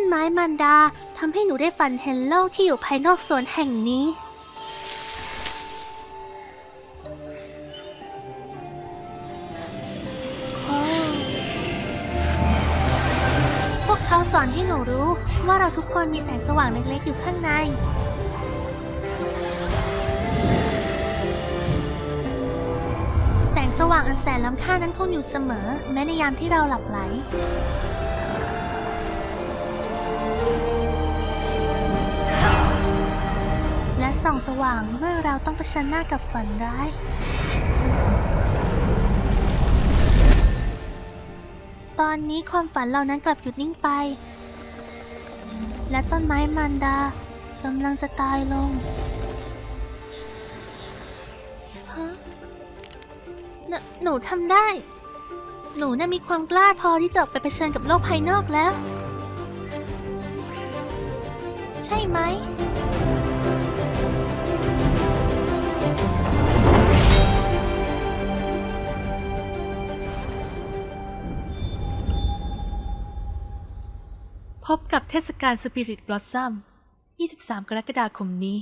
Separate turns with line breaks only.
ต้นไม้มันดาทำให้หนูได้ฝันเห็นโลกที่อยู่ภายนอกสวนแห่งนี้ พวกเขาสอนให้หนูรู้ว่าเราทุกคนมีแสงสว่างเล็กๆอยู่ข้างใน แสงสว่างอันแสนล้ำค่านั้นคงอยู่เสมอ แม้ในยามที่เราหลับไหล ส่องสว่างเมื่อเราต้องเผชิญหน้ากับฝันร้าย ตอนนี้ความฝันเหล่านั้นกลับหยุดนิ่งไป และต้นไม้มันดากำลังจะตายลงฮะหนหนูทำได้ หนูน่ะมีความกล้าพอที่จะออกไปเผชิญกับโลกภายนอกแล้ว ใช่ไหม
พบกับเทศกาลสปิริตบลอสซัม 23 กรกฎาคมนี้